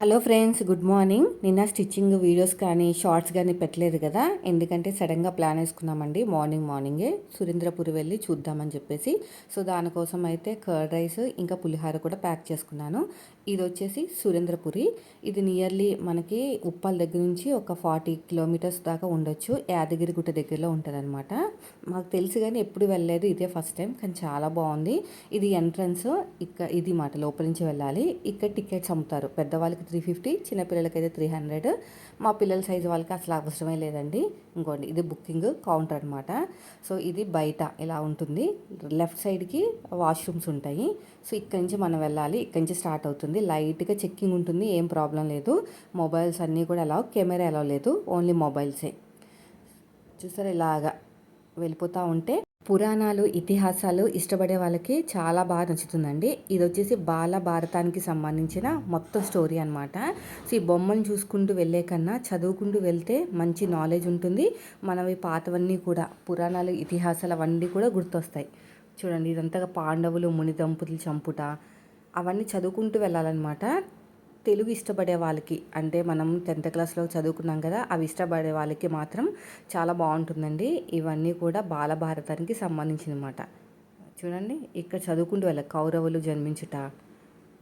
Hello friends good morning. నిన్న stitching videos కానీ shorts కానీ పెట్టలేదు కదా? ఎందుకంటే సడన్గా ప్లాన్ వేసుకున్నామండి మార్నింగ్ మార్నింగే. సురేంద్రపురి వెళ్ళి చూద్దామని చెప్పేసి. సో దానికోసం అయితే కర్డ్ రైస్ ఇంకా పులిహార కూడా ప్యాక్ చేసుకున్నాను. ఇది వచ్చేసి సురేంద్రపురి ఇది నియర్లీ మనకి ఉప్పల్ దగ్గర నుంచి ఒక ఫార్టీ కిలోమీటర్స్ దాకా ఉండొచ్చు. యాదగిరి గుట్ట దగ్గరలో ఉంటుందన్నమాట. మాకు తెలుసు కానీ ఎప్పుడు వెళ్ళలేదు. ఇదే ఫస్ట్ టైం కానీ చాలా బాగుంది. ఇది ఎంట్రన్స్ ఇక్కడ ఇది మాట లోపల నుంచి వెళ్ళాలి. ఇక్కడ టికెట్స్ అమ్ముతారు. పెద్దవాళ్ళకి త్రీ ఫిఫ్టీ చిన్నపిల్లలకి అయితే త్రీ హండ్రెడ్. మా పిల్లల సైజు వాళ్ళకి అసలు అవసరమే లేదండి. ఇంకోండి ఇది బుకింగ్ కౌంటర్ అనమాట సో ఇది బయట ఇలా ఉంటుంది. లెఫ్ట్ సైడ్కి వాష్రూమ్స్ ఉంటాయి. సో ఇక్కడి నుంచి మనం వెళ్ళాలి. ఇక్కడి నుంచి స్టార్ట్ అవుతుంది. లైట్గా చెక్కింగ్ ఉంటుంది. ఏం ప్రాబ్లం లేదు. మొబైల్స్ అన్నీ కూడా ఎలా కెమెరా ఎలా లేదు. ఓన్లీ మొబైల్సే. చూసారా ఇలాగా వెళ్ళిపోతూ ఉంటే పురాణాలు ఇతిహాసాలు ఇష్టపడే వాళ్ళకి చాలా బాగా నచ్చుతుందండి. ఇది వచ్చేసి బాల భారతానికి సంబంధించిన మొత్తం స్టోరీ అనమాట సో ఈ బొమ్మను చూసుకుంటూ వెళ్ళే కన్నా చదువుకుంటూ వెళ్తే మంచి నాలెడ్జ్ ఉంటుంది. మనవి పాతవన్నీ కూడా పురాణాలు ఇతిహాసాలు అవన్నీ కూడా గుర్తొస్తాయి. చూడండి ఇదంతగా పాండవులు ముని దంపతులు చంపుట అవన్నీ చదువుకుంటూ వెళ్ళాలన్నమాట. తెలుగు ఇష్టపడే వాళ్ళకి అంటే మనం టెన్త్ క్లాస్లో చదువుకున్నాం కదా అవి ఇష్టపడే వాళ్ళకి మాత్రం చాలా బాగుంటుందండి. ఇవన్నీ కూడా బాలభారతానికి సంబంధించినమాట. చూడండి ఇక్కడ చదువుకుంటూ వెళ్ళ కౌరవులు జన్మించుట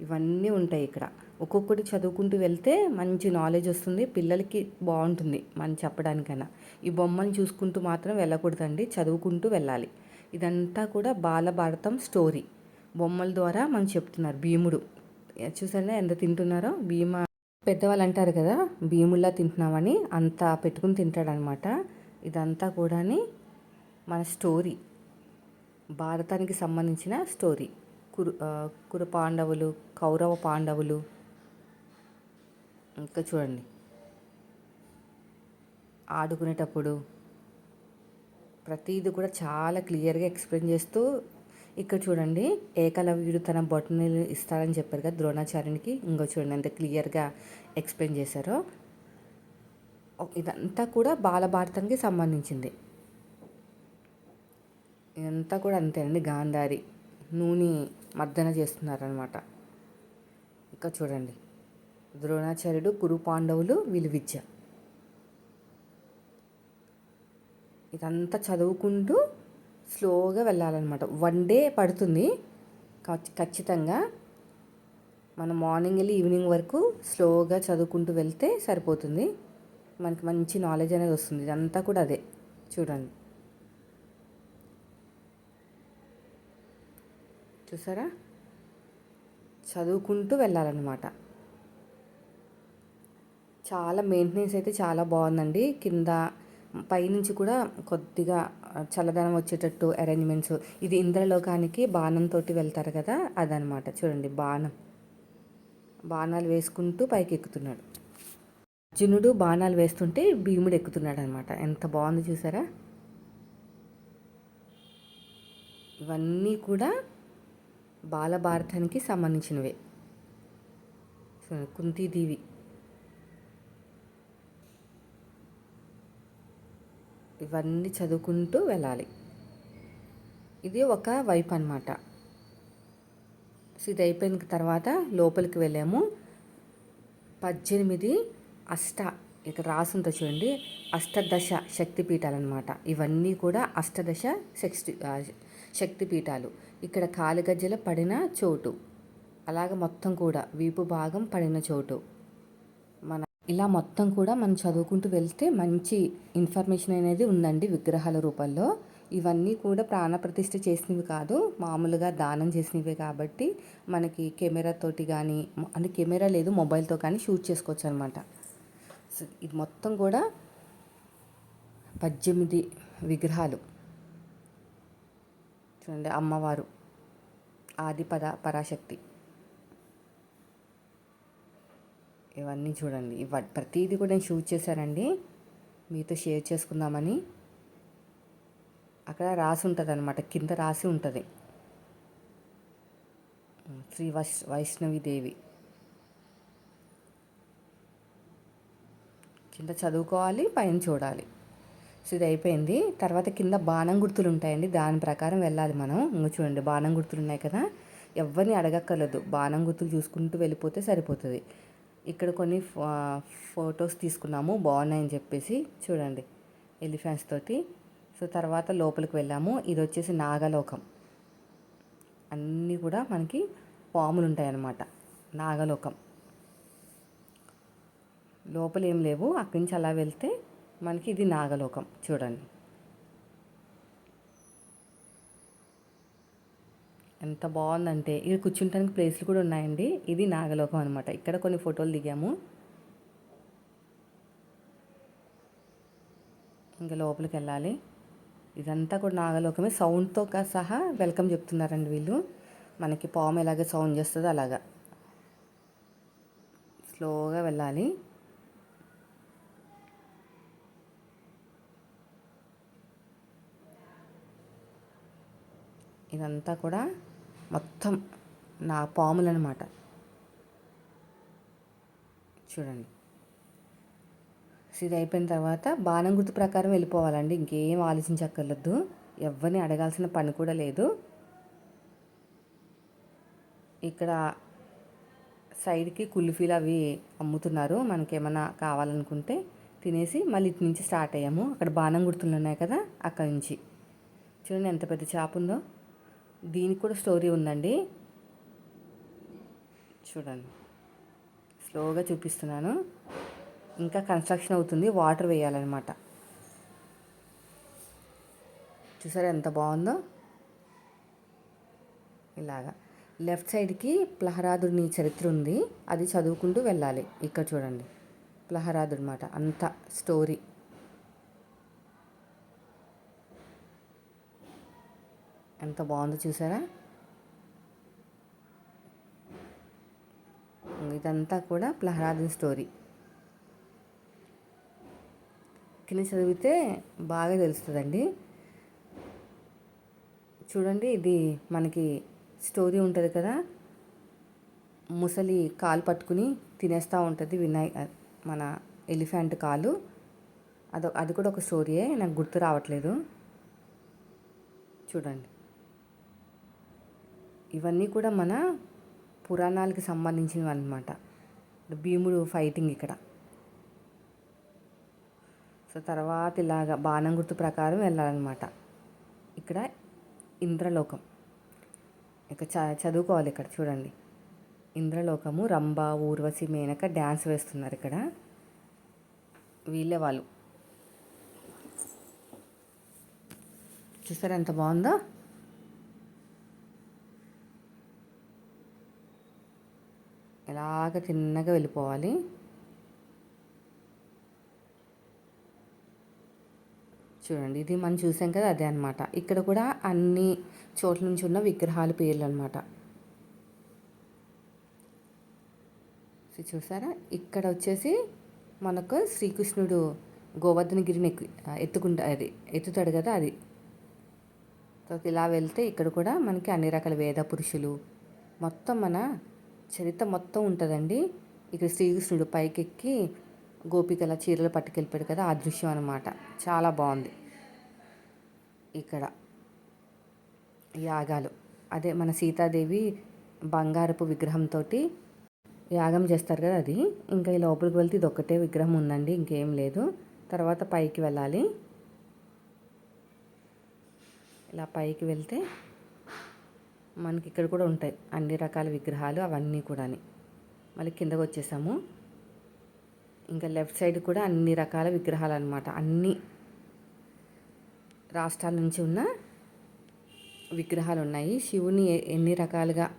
ఇవన్నీ ఉంటాయి ఇక్కడ. ఒక్కొక్కటి చదువుకుంటూ వెళ్తే మంచి నాలెడ్జ్ వస్తుంది పిల్లలకి బాగుంటుంది మనం చెప్పడానికైనా. ఈ బొమ్మను చూసుకుంటూ మాత్రం వెళ్ళకూడదండి చదువుకుంటూ వెళ్ళాలి. ఇదంతా కూడా బాలభారతం స్టోరీ బొమ్మల ద్వారా మనం చెప్తున్నారు భీముడు. చూసారా ఎంత తింటున్నారో? భీమా పెద్దవాళ్ళు అంటారు కదా భీముల్లా తింటున్నామని అంత పెట్టుకుని తింటాడనమాట. ఇదంతా కూడా మన స్టోరీ. భారతానికి సంబంధించిన స్టోరీ. కురు కురు పాండవులు కౌరవ పాండవులు. ఇంకా చూడండి. ఆడుకునేటప్పుడు ప్రతిదీ కూడా చాలా క్లియర్గా ఎక్స్ప్లెయిన్ చేస్తూ ఇక్కడ చూడండి ఏకలవ్యుడు తన బొటనీలు ఇస్తారని చెప్పారు కదా ద్రోణాచార్యునికి. ఇంకో చూడండి ఎంత క్లియర్గా ఎక్స్ప్లెయిన్ చేశారో. ఇదంతా కూడా బాలభారతానికి సంబంధించింది. ఇదంతా కూడా అంతేనండి గాంధారి నూనె మర్దన చేస్తున్నారనమాట ఇంకా చూడండి ద్రోణాచార్యుడు కురు పాండవులు వీళ్ళు విద్య. ఇదంతా చదువుకుంటూ స్లోగా వెళ్ళాలన్నమాట. వన్ డే పడుతుంది. ఖచ్చితంగా మనం మార్నింగ్ వెళ్ళి ఈవినింగ్ వరకు స్లోగా చదువుకుంటూ వెళ్తే సరిపోతుంది. మనకి మంచి నాలెడ్జ్ అనేది వస్తుంది. ఇదంతా కూడా అదే. చూడండి. చూసారా? చదువుకుంటూ వెళ్ళాలన్నమాట. చాలా మెయింటెనెన్స్ అయితే చాలా బాగుందండి. కింద పైనుంచి కూడా కొద్దిగా చల్లదనం వచ్చేటట్టు అరేంజ్మెంట్స్ ఇది ఇంద్రలోకానికి బాణంతో వెళ్తారు కదా అదనమాట చూడండి బాణం. బాణాలు వేసుకుంటూ పైకి ఎక్కుతున్నాడు అర్జునుడు బాణాలు వేస్తుంటే భీముడు ఎక్కుతున్నాడు అనమాట ఎంత బాగుంది చూసారా? ఇవన్నీ కూడా బాలభారతానికి సంబంధించినవే. కుంతీదేవి ఇవన్నీ చదువుకుంటూ వెళ్ళాలి. ఇది ఒక వైపు అనమాట సో ఇది అయిపోయిన తర్వాత లోపలికి వెళ్ళాము. పద్దెనిమిది అష్ట ఇక్కడ రాసుంతో చూడండి అష్టదశ శక్తిపీఠాలు అనమాట ఇవన్నీ కూడా అష్టదశ శక్తి శక్తిపీఠాలు. ఇక్కడ కాలిగజ్జల పడిన చోటు. అలాగ మొత్తం కూడా వీపు భాగం పడిన చోటు. ఇలా మొత్తం కూడా మనం చదువుకుంటూ వెళ్తే మంచి ఇన్ఫర్మేషన్ అనేది ఉందండి విగ్రహాల రూపంలో. ఇవన్నీ కూడా ప్రాణప్రతిష్ఠ చేసినవి కాదు మామూలుగా దానం చేసినవే కాబట్టి మనకి కెమెరాతోటి కానీ అంటే కెమెరా లేదు మొబైల్తో కానీ షూట్ చేసుకోవచ్చు అనమాట సో ఇది మొత్తం కూడా పద్దెనిమిది విగ్రహాలు. చూడండి అమ్మవారు ఆది పద పరాశక్తి. ఇవన్నీ చూడండి. ఇవ ప్రతిదీ కూడా నేను షూట్ చేశానండి. మీతో షేర్ చేసుకుందామని. అక్కడ రాసి ఉంటుంది అనమాట కింద రాసి ఉంటుంది. శ్రీ వైష్ వైష్ణవి దేవి కింద చదువుకోవాలి పైన చూడాలి. సో ఇది అయిపోయింది. తర్వాత కింద బాణం గుర్తులు ఉంటాయండి. దాని ప్రకారం వెళ్ళాలి మనం. ఇంకా చూడండి బాణం గుర్తులు ఉన్నాయి కదా. ఎవరిని అడగక్కర్లేదు. బాణం గుర్తులు చూసుకుంటూ వెళ్ళిపోతే సరిపోతుంది. ఇక్కడ కొన్ని ఫొటోస్ తీసుకున్నాము. బాగున్నాయని చెప్పేసి చూడండి ఎలిఫెంట్స్ తోటి. సో తర్వాత లోపలికి వెళ్ళాము. ఇది వచ్చేసి నాగలోకం. అన్నీ కూడా మనకి పాములు ఉంటాయన్నమాట. నాగలోకం. లోపలేం లేవు. అక్కడి నుంచి అలా వెళ్తే మనకి ఇది నాగలోకం. చూడండి. ఎంత బాగుందంటే ఇక్కడ కూర్చుంటానికి ప్లేస్లు కూడా ఉన్నాయండి. ఇది నాగలోకం అనమాట ఇక్కడ కొన్ని ఫోటోలు దిగాము. ఇంకా లోపలికి వెళ్ళాలి. ఇదంతా కూడా నాగలోకమే. సౌండ్తో సహా వెల్కమ్ చెప్తున్నారండి వీళ్ళు. మనకి పాము ఎలాగ సౌండ్ చేస్తుందో అలాగా. స్లోగా వెళ్ళాలి. ఇదంతా కూడా మొత్తం నా పాములు అనమాట చూడండి. ఇది అయిపోయిన తర్వాత బాణం గుర్తు ప్రకారం వెళ్ళిపోవాలండి. ఇంకేం ఆలోచించక్కర్లేదు ఎవరిని అడగాల్సిన పని కూడా లేదు. ఇక్కడ సైడ్కి కుల్ఫీలు అవి అమ్ముతున్నారు. మనకేమన్నా కావాలనుకుంటే తినేసి మళ్ళీ ఇటు నుంచి స్టార్ట్ అయ్యాము. అక్కడ బాణం గుర్తులు ఉన్నాయి కదా అక్కడి నుంచి. చూడండి ఎంత పెద్ద చేప ఉందో దీనికి కూడా స్టోరీ ఉందండి. చూడండి. స్లోగా చూపిస్తున్నాను. ఇంకా కన్స్ట్రక్షన్ అవుతుంది. వాటర్ వేయాలన్నమాట. చూసారా ఎంత బాగుందో? ఇలాగా. లెఫ్ట్ సైడ్కి ప్లహరాదుడిని చరిత్ర ఉంది. అది చదువుకుంటూ వెళ్ళాలి. ఇక్కడ చూడండి. ప్లహరాదుడు అనమాట అంత స్టోరీ. ఎంత బాగుందో చూసారా? ఇదంతా కూడా ప్రహ్లాదుని స్టోరీ. కింద చదివితే బాగా తెలుస్తుందండి. చూడండి ఇది మనకి స్టోరీ ఉంటుంది కదా? ముసలి కాలు పట్టుకుని తినేస్తూ ఉంటుంది వినాయ మన ఎలిఫెంట్ కాలు. అది అది కూడా ఒక స్టోరీయే నాకు గుర్తు రావట్లేదు. చూడండి. ఇవన్నీ కూడా మన పురాణాలకి సంబంధించినవి అనమాట భీముడు ఫైటింగ్ ఇక్కడ. సో తర్వాత ఇలాగ బాణం గుర్తు ప్రకారం వెళ్ళాలన్నమాట. ఇక్కడ ఇంద్రలోకం. ఇక చ చదువుకోవాలి ఇక్కడ చూడండి. ఇంద్రలోకము రంభ ఊర్వశి మేనక డ్యాన్స్ వేస్తున్నారు ఇక్కడ. వీళ్ళే వాళ్ళు. చూసారా ఎంత బాగుందో? ఎలాగ తిన్నగా వెళ్ళిపోవాలి. చూడండి ఇది మనం చూసాం కదా అదే అనమాట ఇక్కడ కూడా అన్ని చోట్ల నుంచి ఉన్న విగ్రహాల పేర్లు అనమాట చూసారా? ఇక్కడ వచ్చేసి మనకు శ్రీకృష్ణుడు గోవర్ధనగిరిని ఎక్కు ఎత్తుకుంటా అది ఎత్తుతాడు కదా అది. ఇలా వెళ్తే ఇక్కడ కూడా మనకి అన్ని రకాల వేద పురుషులు మొత్తం మన చరిత్ర మొత్తం ఉంటుందండి. ఇక్కడ శ్రీకృష్ణుడు పైకెక్కి గోపికల చీరలు పట్టుకెళ్ళిపోయాడు కదా ఆ దృశ్యం అనమాట చాలా బాగుంది. ఇక్కడ యాగాలు. అదే మన సీతాదేవి బంగారపు విగ్రహంతో యాగం చేస్తారు కదా అది. ఇంకా ఈ లోపలికి వెళ్తే ఇది ఒక్కటే విగ్రహం ఉందండి ఇంకేం లేదు. తర్వాత పైకి వెళ్ళాలి. ఇలా పైకి వెళ్తే మనకి ఇక్కడ కూడా ఉంటాయి. అన్ని రకాల విగ్రహాలు అవన్నీ కూడా మళ్ళీ కిందకు వచ్చేసాము. ఇంకా లెఫ్ట్ సైడ్ కూడా అన్ని రకాల విగ్రహాలు అనమాట అన్ని రాష్ట్రాల నుంచి ఉన్న విగ్రహాలు ఉన్నాయి శివుని ఎన్ని రకాలుగా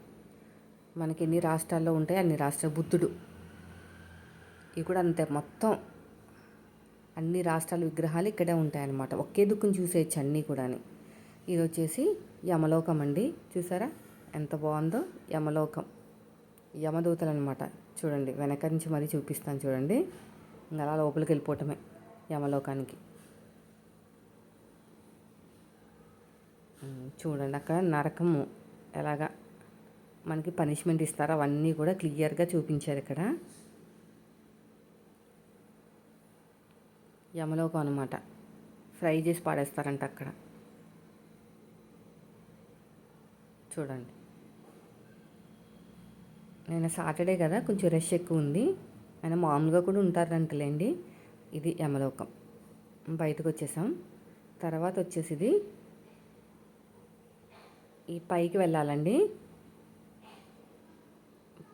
మనకి ఎన్ని రాష్ట్రాల్లో ఉంటాయి అన్ని రాష్ట్ర బుద్ధుడు. ఇవి కూడా అంతే. మొత్తం అన్ని రాష్ట్రాల విగ్రహాలు ఇక్కడే ఉంటాయన్నమాట. ఒకే దుక్కుని చూసేయచ్చు అన్నీ కూడా ఇది వచ్చేసి యమలోకం అండి. చూసారా? ఎంత బాగుందో యమలోకం. యమదూతలు అనమాట చూడండి వెనక నుంచి మరీ చూపిస్తాను చూడండి. ఇంకా అలా లోపలికి వెళ్ళిపోవటమే యమలోకానికి. చూడండి అక్కడ నరకము. ఎలాగా? మనకి పనిష్మెంట్ ఇస్తారో? అవన్నీ కూడా క్లియర్గా చూపించారు ఇక్కడ. యమలోకం అనమాట. ఫ్రై చేసి పాడేస్తారంట అక్కడ. చూడండి. నేను సాటర్డే కదా కొంచెం రష్ ఎక్కువ ఉంది. ఆయన మామూలుగా కూడా ఉంటారంటలేండి. ఇది యమలోకం. బయటకు వచ్చేసాం. తర్వాత వచ్చేసి ఇది ఈ పైకి వెళ్ళాలండి.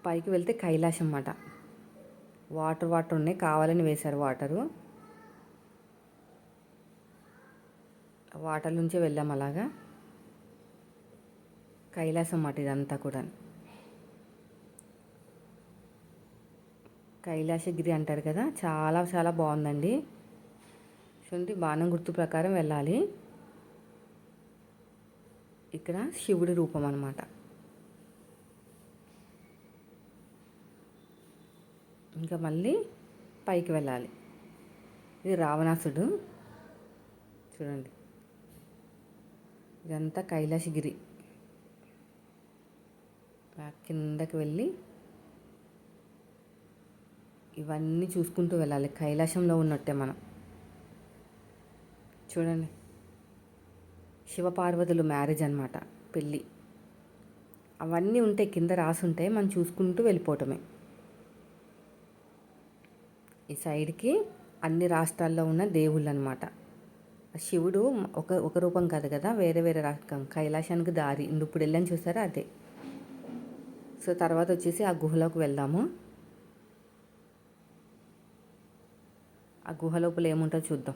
పైకి వెళ్తే కైలాసం అన్నమాట. వాటర్ వాటర్ ఉన్నాయి. కావాలని వేశారు వాటరు. వాటర్ నుంచే వెళ్ళాం అలాగా. కైలాసం మాట ఇదంతా కూడా కైలాసగిరి అంటారు కదా చాలా చాలా బాగుందండి. చూడండి బాణం గుర్తు ప్రకారం వెళ్ళాలి. ఇక్కడ శివుడి రూపం అనమాట ఇంకా మళ్ళీ పైకి వెళ్ళాలి. ఇది రావణాసుడు. చూడండి. ఇదంతా కైలాసగిరి. కిందకి వెళ్ళి ఇవన్నీ చూసుకుంటూ వెళ్ళాలి. కైలాసంలో ఉన్నట్టే మనం. చూడండి. శివపార్వతులు మ్యారేజ్ అనమాట పెళ్ళి. అవన్నీ ఉంటాయి కింద రాసి ఉంటాయి మనం చూసుకుంటూ వెళ్ళిపోవటమే. ఈ సైడ్కి అన్ని రాష్ట్రాల్లో ఉన్న దేవుళ్ళు అనమాట శివుడు ఒక ఒక రూపం కాదు కదా వేరే వేరే రకం కైలాసానికి దారి ఇప్పుడు వెళ్ళని చూసారా? అదే. సో తర్వాత వచ్చేసి ఆ గుహలోకి వెళ్దాము. ఆ గుహ లోపల ఏముంటుందో చూద్దాం.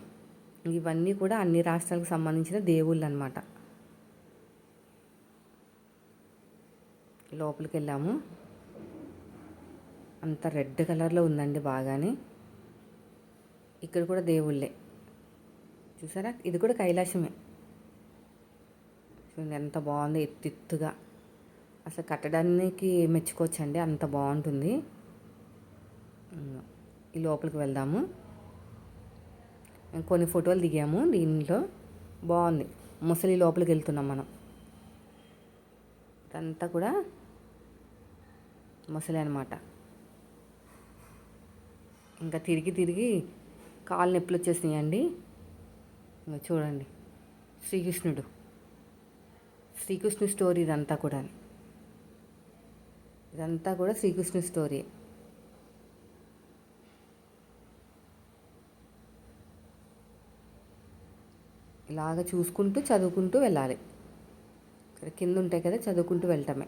ఇవన్నీ కూడా అన్ని రాష్ట్రాలకు సంబంధించిన దేవుళ్ళు అనమాట లోపలికి వెళ్ళాము. అంత రెడ్ కలర్లో ఉందండి బాగానే. ఇక్కడ కూడా దేవుళ్ళే. చూసారా? ఇది కూడా కైలాసమే. చూడండి ఎంత బాగుంది ఎత్తెత్తుగా అసలు కట్టడానికి మెచ్చుకోవచ్చండి. అంత బాగుంటుంది ఈ లోపలికి వెళ్దాము. కొన్ని ఫోటోలు దిగాము దీనిలో బాగుంది ముసలి లోపలికి వెళ్తున్నాం మనం. ఇదంతా కూడా ముసలి అనమాట ఇంకా తిరిగి తిరిగి కాళ్ళు నొప్పులు వచ్చేసినాయండి. ఇంకా చూడండి. శ్రీకృష్ణుడు. శ్రీకృష్ణుడు స్టోరీ ఇదంతా కూడా ఇదంతా కూడా శ్రీకృష్ణుడి స్టోరీ. ఇలాగ చూసుకుంటూ చదువుకుంటూ వెళ్ళాలి. ఇక్కడ కింద ఉంటాయి కదా చదువుకుంటూ వెళ్ళటమే.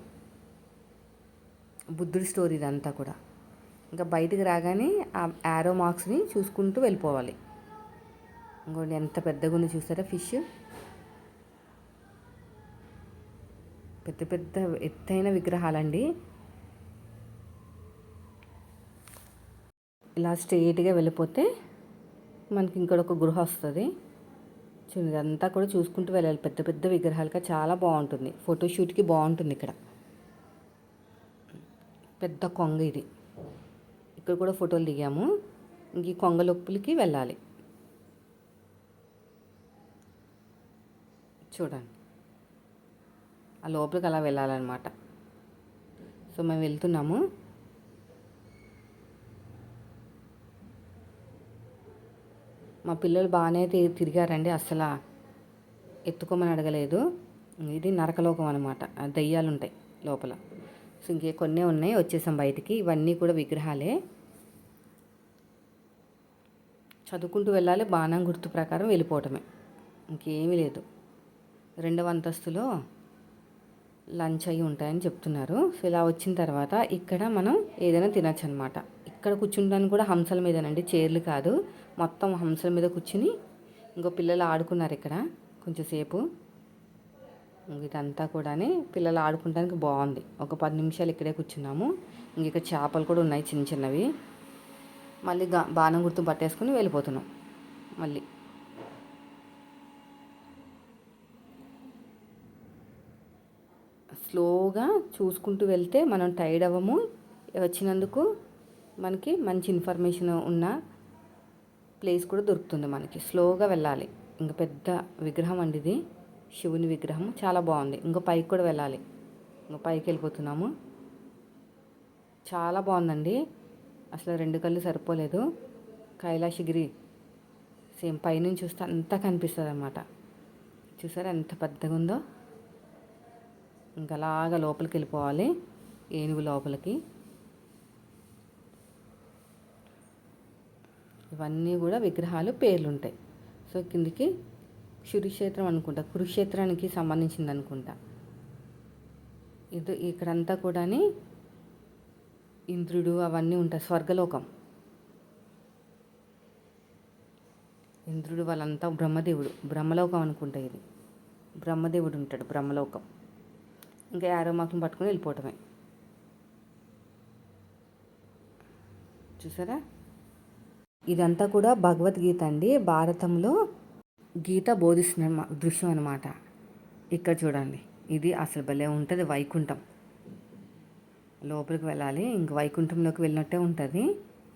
బుద్ధుడి స్టోరీ ఇదంతా కూడా. ఇంకా బయటికి రాగానే ఆ యారో మార్క్స్ని చూసుకుంటూ వెళ్ళిపోవాలి. ఇంకోటి ఎంత పెద్దగా ఉంది చూసారా ఫిష్. పెద్ద పెద్ద ఎత్తైన విగ్రహాలండి. ఇలా స్ట్రెయిట్గా వెళ్ళిపోతే మనకి ఇంకొక గృహ వస్తుంది. చూడండి ఇదంతా కూడా చూసుకుంటూ వెళ్ళాలి. పెద్ద పెద్ద విగ్రహాలుగా చాలా బాగుంటుంది. ఫోటోషూట్కి బాగుంటుంది ఇక్కడ. పెద్ద కొంగ ఇది. ఇక్కడ కూడా ఫోటోలు దిగాము. ఇంక ఈ కొంగ వెళ్ళాలి. చూడండి. ఆ లోపలికి అలా వెళ్ళాలన్నమాట. సో మేము వెళ్తున్నాము. మా పిల్లలు బాగానే తిరిగారండి అసలు ఎత్తుకోమని అడగలేదు. ఇది నరకలోకం అనమాట దయ్యాలు ఉంటాయి లోపల. సో ఇంకే కొన్ని ఉన్నాయి వచ్చేసాం బయటికి. ఇవన్నీ కూడా విగ్రహాలే. చదువుకుంటూ వెళ్ళాలి బాణం గుర్తు ప్రకారం వెళ్ళిపోవటమే. ఇంకేమీ లేదు. రెండవ అంతస్తులో లంచ్ అయ్యి ఉంటాయని చెప్తున్నారు. సో ఇలా వచ్చిన తర్వాత ఇక్కడ మనం ఏదైనా తినచ్చు అనమాట ఇక్కడ కూర్చుంటానికి కూడా హంసల మీదనండి చైర్లు కాదు. మొత్తం హంసల మీద కూర్చుని ఇంకో పిల్లలు ఆడుకున్నారు ఇక్కడ కొంచెంసేపు ఇదంతా కూడా పిల్లలు ఆడుకుంటానికి బాగుంది. ఒక పది నిమిషాలు ఇక్కడే కూర్చున్నాము. ఇంక ఇక్కడ చేపలు కూడా ఉన్నాయి చిన్న చిన్నవి. మళ్ళీ గా బాణం గుర్తు పట్టేసుకుని వెళ్ళిపోతున్నాం. మళ్ళీ. స్లోగా చూసుకుంటూ వెళ్తే మనం టైర్డ్ అవ్వము. వచ్చినందుకు మనకి మంచి ఇన్ఫర్మేషన్ ఉన్న ప్లేస్ కూడా దొరుకుతుంది మనకి. స్లోగా వెళ్ళాలి. ఇంకా పెద్ద విగ్రహం అండి ఇది. శివుని విగ్రహం. చాలా బాగుంది. ఇంకో పైకి కూడా వెళ్ళాలి. ఇంకా పైకి వెళ్ళిపోతున్నాము. చాలా బాగుందండి. అసలు రెండు కళ్ళు సరిపోలేదు. కైలాసగిరి సేమ్ పైనుంచి చూస్తే అంతా కనిపిస్తుంది అనమాట చూసారా ఎంత పెద్దగా ఉందో? ఇంకా అలాగా లోపలికి వెళ్ళిపోవాలి. ఏనుగు లోపలికి. ఇవన్నీ కూడా విగ్రహాలు పేర్లు ఉంటాయి సో కిందికి కురుక్షేత్రం అనుకుంటా. కురుక్షేత్రానికి సంబంధించింది అనుకుంటా ఇది ఇక్కడంతా కూడాని ఇంద్రుడు అవన్నీ ఉంటాయి. స్వర్గలోకం. ఇంద్రుడు వాళ్ళంతా బ్రహ్మదేవుడు. బ్రహ్మలోకం అనుకుంటా ఇది. బ్రహ్మదేవుడు ఉంటాడు బ్రహ్మలోకం. ఇంకా యారో మాకుని పట్టుకుని వెళ్ళిపోవటమే. చూసారా? ఇదంతా కూడా భగవద్గీత అండి. భారతంలో గీత బోధిస్తున్న దృశ్యం అనమాట ఇక్కడ చూడండి. ఇది అసలు భలే ఉంటుంది వైకుంఠం. లోపలికి వెళ్ళాలి. ఇంక వైకుంఠంలోకి వెళ్ళినట్టే ఉంటుంది.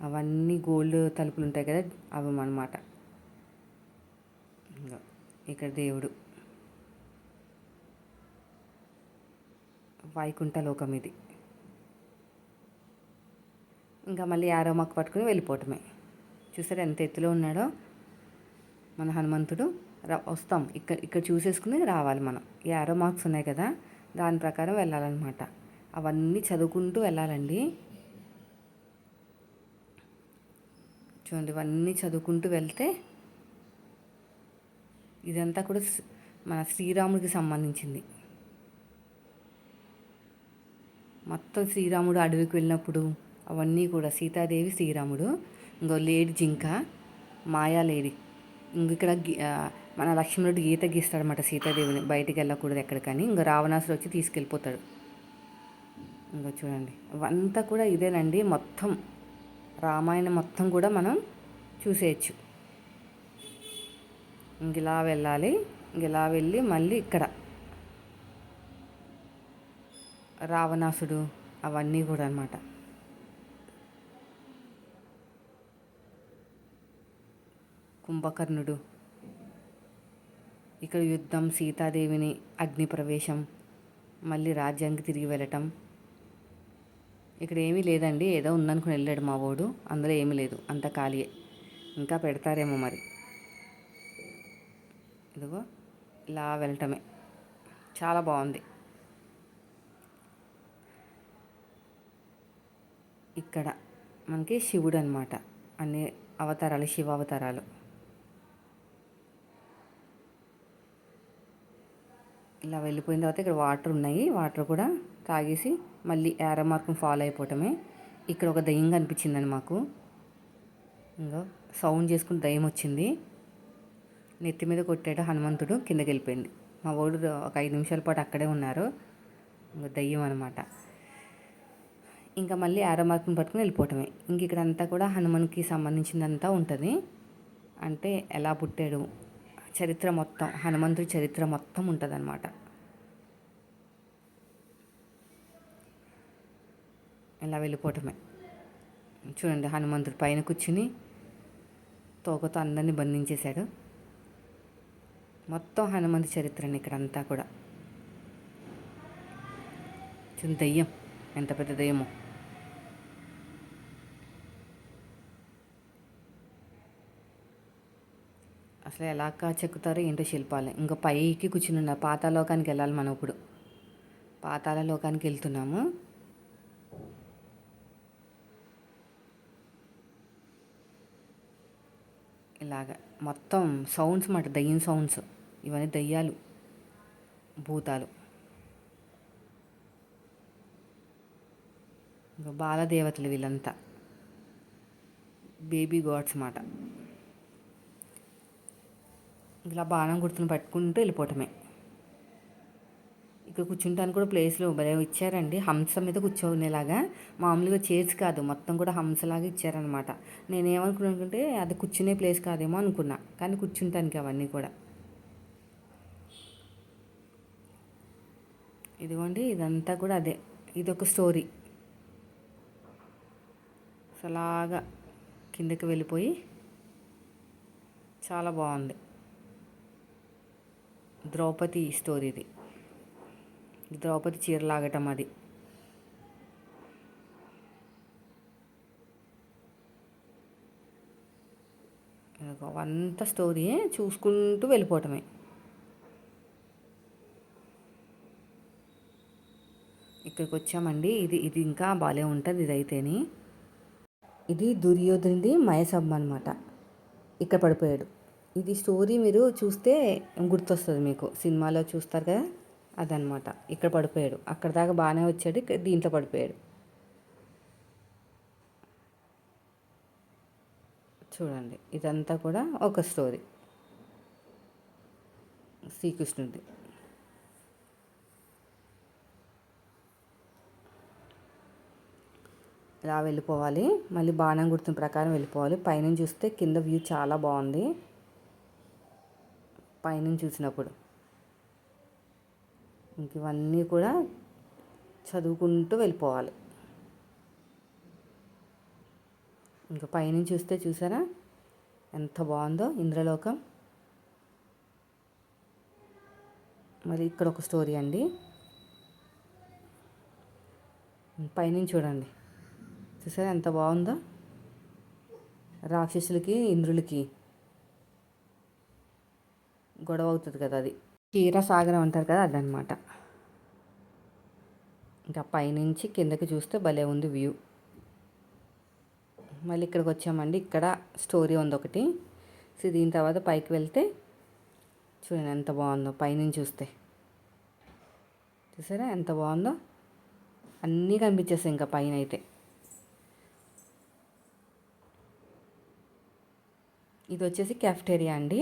అవన్నీ గోల్డ్ తలుపులు ఉంటాయి కదా అవి అనమాట ఇక్కడ దేవుడు. వైకుంఠ లోకం ఇది. ఇంకా మళ్ళీ యారో మొక్క పట్టుకుని వెళ్ళిపోవటమే. చూసారు ఎంత ఎత్తులో ఉన్నాడో? మన హనుమంతుడు వస్తాం. ఇక్కడ ఇక్కడ చూసేసుకుని రావాలి మనం. ఈ మార్క్స్ ఉన్నాయి కదా దాని ప్రకారం వెళ్ళాలన్నమాట. అవన్నీ చదువుకుంటూ వెళ్ళాలండి. చూడండి ఇవన్నీ చదువుకుంటూ వెళ్తే ఇదంతా కూడా మన శ్రీరాముడికి సంబంధించింది. మొత్తం శ్రీరాముడు అడవికి వెళ్ళినప్పుడు అవన్నీ కూడా సీతాదేవి శ్రీరాముడు ఇంకో లేడీ జింక మాయా లేడీ. ఇంక ఇక్కడ మన లక్ష్మణుడు గీత గీస్తాడనమాట సీతాదేవిని. బయటికి వెళ్ళకూడదు ఎక్కడికని. ఇంకా రావణాసుడు వచ్చి తీసుకెళ్ళిపోతాడు. ఇంకా చూడండి. అవంతా కూడా ఇదేనండి. మొత్తం రామాయణం మొత్తం కూడా మనం చూసేయచ్చు. ఇంక ఇలా వెళ్ళాలి. ఇంక ఇలా వెళ్ళి మళ్ళీ ఇక్కడ రావణాసుడు అవన్నీ కూడా అనమాట కుంభకర్ణుడు. ఇక్కడ యుద్ధం సీతాదేవిని అగ్ని ప్రవేశం మళ్ళీ రాజ్యానికి తిరిగి వెళ్ళటం. ఇక్కడ ఏమీ లేదండి ఏదో ఉందనుకుని వెళ్ళాడు మా వాడు అందులో ఏమీ లేదు అంత ఖాళీయే. ఇంకా పెడతారేమో మరి. ఇదిగో ఇలా వెళ్ళటమే. చాలా బాగుంది. ఇక్కడ మనకి శివుడు అనమాట అన్ని అవతారాలు శివ అవతారాలు ఇలా వెళ్ళిపోయిన తర్వాత ఇక్కడ వాటర్ ఉన్నాయి. వాటర్ కూడా తాగేసి మళ్ళీ ఏరో మార్కుని ఫాలో అయిపోవటమే. ఇక్కడ ఒక దయ్యం కనిపించిందని మాకు. ఇంకా సౌండ్ చేసుకుని దయ్యం వచ్చింది. నెత్తి మీద కొట్టాడు హనుమంతుడు కిందకి వెళ్ళిపోయింది మా వాడు ఒక ఐదు నిమిషాల పాటు అక్కడే ఉన్నారు. ఇంకా దయ్యం అనమాట ఇంకా మళ్ళీ ఆరో మార్కుని పట్టుకుని వెళ్ళిపోవటమే. ఇంక ఇక్కడంతా కూడా హనుమాన్కి సంబంధించిందంతా ఉంటుంది. అంటే ఎలా పుట్టాడు? చరిత్ర మొత్తం హనుమంతుడి చరిత్ర మొత్తం ఉంటుందన్నమాట. ఇలా వెళ్ళిపోవటమే. చూడండి హనుమంతుడు పైన కూర్చుని తోకతో అందరినీ బంధించేశాడు. మొత్తం హనుమంతు చరిత్రని ఇక్కడ అంతా కూడా. చూడండి దయ్యం ఎంత పెద్ద దయ్యమో. అసలు ఎలా చెక్కుతారో ఏంటో శిల్పాలు. ఇంకా పైకి కూర్చుని పాతాలోకానికి వెళ్ళాలి మనం ఇప్పుడు. పాతాల లోకానికి వెళ్తున్నాము. ఇలాగ. మొత్తం సౌండ్స్ మాట దయ్యం సౌండ్స్. ఇవన్నీ దయ్యాలు. భూతాలు. ఇంకా బాలదేవతలు వీళ్ళంతా. బేబీ గాడ్స్ మాట. ఇలా బాణం గుర్తును పట్టుకుంటూ వెళ్ళిపోవటమే. ఇక్కడ కూర్చుంటానికి కూడా ప్లేస్లు భలే ఇచ్చారండి. హంస మీద కూర్చోనేలాగా. మామూలుగా చైర్స్ కాదు. మొత్తం కూడా హంసలాగా ఇచ్చారనమాట నేనేమనుకున్నానుకుంటే అది కూర్చునే ప్లేస్ కాదేమో అనుకున్నా. కానీ కూర్చుంటానికి అవన్నీ కూడా. ఇదిగోండి ఇదంతా కూడా అదే. ఇది ఒక స్టోరీ. అలాగా కిందకి వెళ్ళిపోయి చాలా బాగుంది. ద్రౌపది స్టోరీ ఇది ద్రౌపది చీర లాగటం అది అంత స్టోరీ చూసుకుంటూ వెళ్ళిపోవటమే. ఇక్కడికి వచ్చామండి ఇది ఇది ఇంకా బాగాలే ఉంటుంది ఇది ఇది దుర్యోధనిది మయసమ్మ అనమాట ఇక్కడ పడిపోయాడు. ఇది స్టోరీ మీరు చూస్తే గుర్తొస్తుంది మీకు. సినిమాలో చూస్తారు కదా? అదనమాట ఇక్కడ పడిపోయాడు. అక్కడ దాకా బాగానే వచ్చాడు. దీంట్లో పడిపోయాడు. చూడండి. ఇదంతా కూడా ఒక స్టోరీ. శ్రీకృష్ణుడి ఇలా వెళ్ళిపోవాలి. మళ్ళీ బాణం గుర్తున్న ప్రకారం వెళ్ళిపోవాలి. పైనుంచి చూస్తే కింద వ్యూ చాలా బాగుంది. పైనుంచి చూసినప్పుడు. ఇంక ఇవన్నీ కూడా చదువుకుంటూ వెళ్ళిపోవాలి. ఇంకా పైనుంచి చూస్తే చూసారా? ఎంత బాగుందో ఇంద్రలోకం. మరి ఇక్కడ ఒక స్టోరీ అండి. పైనుంచి చూడండి. చూసారా ఎంత బాగుందో? రాక్షసులకి ఇంద్రులకి గొడవ అవుతుంది కదా అది. క్షీరసాగరం అంటారు కదా అదనమాట ఇంకా పైనుంచి కిందకి చూస్తే భలే ఉంది వ్యూ మళ్ళీ ఇక్కడికి వచ్చామండి. ఇక్కడ స్టోరీ ఉంది ఒకటి. సో దీని తర్వాత పైకి వెళ్తే చూడండి ఎంత బాగుందో పైనుంచి చూస్తే. చూసారా ఎంత బాగుందో? అన్నీ కనిపించేస్తాయి ఇంకా పైన అయితే ఇది వచ్చేసి క్యాఫ్టేరియా అండి.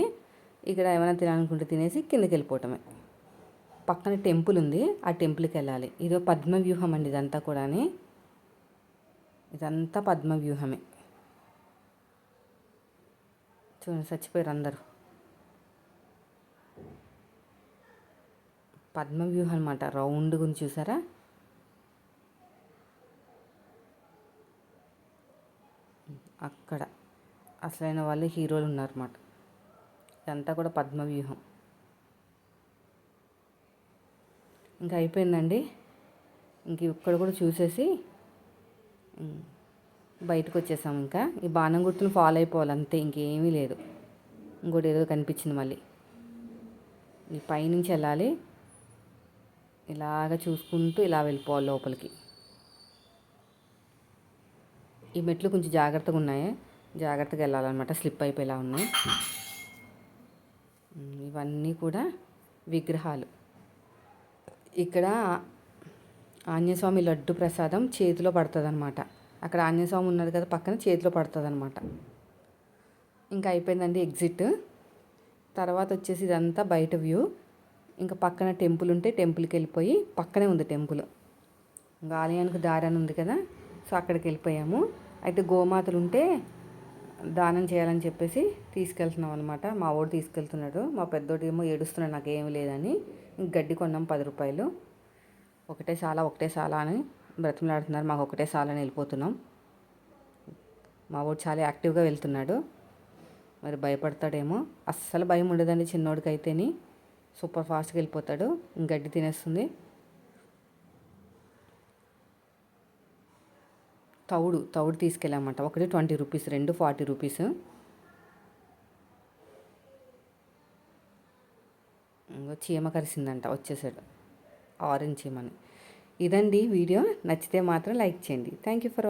ఇక్కడ ఏమైనా తినాలనుకుంటే తినేసి కిందకి వెళ్ళిపోవటమే పక్కన టెంపుల్ ఉంది. ఆ టెంపుల్కి వెళ్ళాలి. ఇదో పద్మ వ్యూహం అండి ఇదంతా కూడా ఇదంతా పద్మ వ్యూహమే చూడండి చచ్చిపోయారు అందరు. పద్మ వ్యూహం అనమాట రౌండ్ గురించి చూసారా? అక్కడ. అసలైన వాళ్ళు హీరోలు ఉన్నారన్నమాట. ఇదంతా కూడా పద్మవ్యూహం. ఇంకా అయిపోయిందండి. ఇంక ఇక్కడ కూడా చూసేసి బయటకు వచ్చేసాం ఇంకా. ఈ బాణం గుర్తును ఫాలో అయిపోవాలి అంతే ఇంకేమీ లేదు. ఇంకోటి ఏదో కనిపించింది మళ్ళీ. ఈ పైనుంచి వెళ్ళాలి. ఇలాగ చూసుకుంటూ ఇలా వెళ్ళిపోవాలి లోపలికి. ఈ మెట్లు కొంచెం జాగ్రత్తగా ఉన్నాయి. జాగ్రత్తగా వెళ్ళాలన్నమాట. స్లిప్ అయిపోయేలా ఉన్నాయి. ఇవన్నీ కూడా విగ్రహాలు. ఇక్కడ ఆంజనేయస్వామి లడ్డు ప్రసాదం చేతిలో పడుతుంది అనమాట అక్కడ ఆంజనేయస్వామి ఉన్నది కదా పక్కన చేతిలో పడుతుంది అనమాట ఇంకా అయిపోయిందండి ఎగ్జిట్. తర్వాత వచ్చేసి ఇదంతా బయట వ్యూ. ఇంకా పక్కన టెంపుల్ ఉంటే టెంపుల్కి వెళ్ళిపోయి పక్కనే ఉంది టెంపుల్. ఇంకా ఆలయానికి దారి అని ఉంది కదా సో అక్కడికి వెళ్ళిపోయాము. అయితే గోమాతలు ఉంటే దానం చేయాలని చెప్పేసి తీసుకెళ్తున్నాం అనమాట మా వాడు తీసుకెళ్తున్నాడు. మా పెద్దోడు ఏమో ఏడుస్తున్నాడు నాకు ఏమి లేదని గడ్డి కొన్నాం పది రూపాయలు. ఒకటే చాలా ఒకటే చాలా అని బ్రతిమలాడుతున్నారు. మాకు ఒకటే సాల అని వెళ్ళిపోతున్నాం. మా వాడు చాలా యాక్టివ్గా వెళ్తున్నాడు. మరి భయపడతాడేమో. అస్సలు భయం ఉండదండి చిన్నోడికి అయితేని సూపర్ ఫాస్ట్గా వెళ్ళిపోతాడు. గడ్డి తినేస్తుంది. తౌడు తౌడు తీసుకెళ్ళామంట. ఒకటి ట్వంటీ రూపీస్ రెండు ఫార్టీ రూపీస్. చీమ కరిసిందంట వచ్చేసాడు. ఆరెంజ్ చీమని. ఇదండి వీడియో. నచ్చితే మాత్రం లైక్ చేయండి. Thank you for